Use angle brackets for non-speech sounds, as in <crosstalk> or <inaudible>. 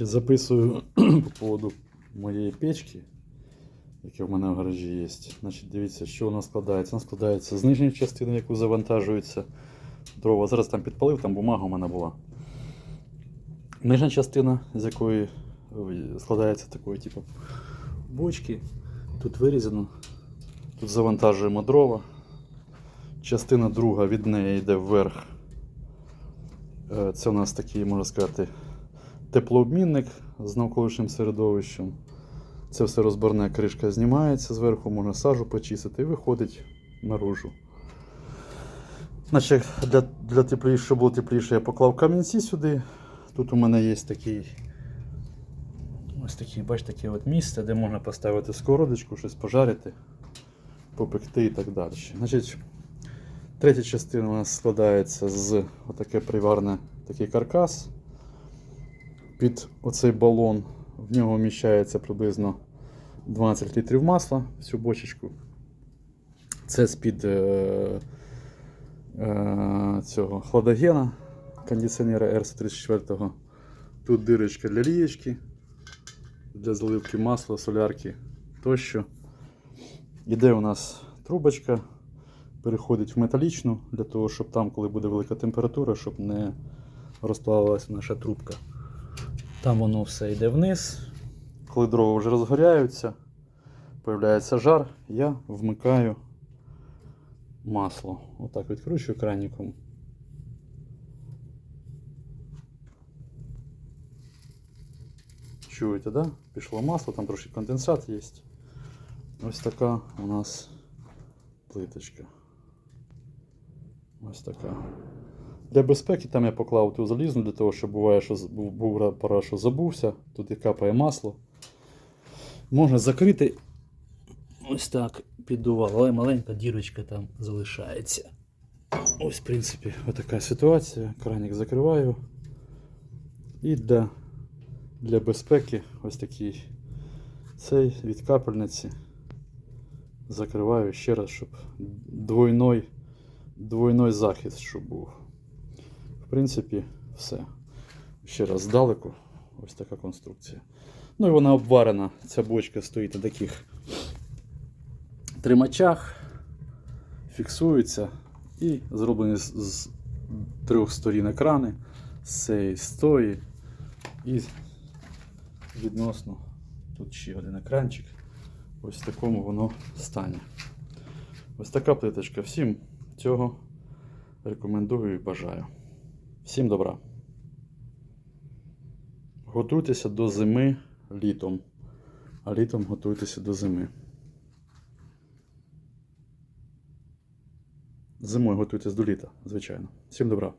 Записую <clears throat> по поводу моєї печки, яка в мене в гаражі є. Значить, дивіться, що вона складається. Вона складається з нижньої частини, яку завантажується дрова. Зараз там підпалив, там бумага у мене була. Нижня частина, з якої складається такої, типу, бочки. Тут вирізано. Тут завантажуємо дрова. Частина друга від неї йде вверх. Е, Це у нас такий, можна сказати, теплообмінник з навколишнім середовищем. Це все розборне кришка знімається зверху, можна сажу почистити і виходить наружу. Значить, для, для тепліше, щоб було тепліше, я поклав камінці сюди. Тут у мене є такий. Ось такий, бачите, таке от місце, де можна поставити сковородочку, щось пожарити, попекти і так далі. Значить, третя частина у нас складається з отаке приварне, такий каркас. Під оцей балон в нього вміщається приблизно 12 літрів масла в цю бочечку. Це з-під е, е, цього хладогена кондиціонера R134. Тут дирочка для лієчки, для заливки масла, солярки тощо. Іде у нас трубочка, переходить в металічну, для того, щоб там, коли буде велика температура, щоб не розплавилася наша трубка. Там воно все йде вниз. Коли дрова вже розгоряються, появляється жар, я вмикаю масло. Отак відкручую краніком. Чуєте, да? Пішло масло, там трошки конденсат є. Ось така у нас плиточка. Ось така. Для безпеки там я поклав ту залізну, для того, що буває, що був, пора, що забувся, туди капає масло. Можна закрити ось так піддувало, але маленька дірочка там залишається. Ось, в принципі, отака ситуація. Краник закриваю. І для, для безпеки ось такий цей від капельниці закриваю ще раз, щоб двойной, двойной захист, щоб був. Принципі, все. Ще раз здалеку. Ось така конструкція. Ну і вона обварена. Ця бочка стоїть на таких тримачах, фіксується і зроблені з, трьох сторін екрани, з цієї з. І відносно тут ще один екранчик. Ось в такому воно стані. Ось така плиточка. Всім цього рекомендую і бажаю. Всім добра. Готуйтеся до зими літом. А літом готуйтеся до зими. Зимою готуйтесь до літа, звичайно. Всім добра.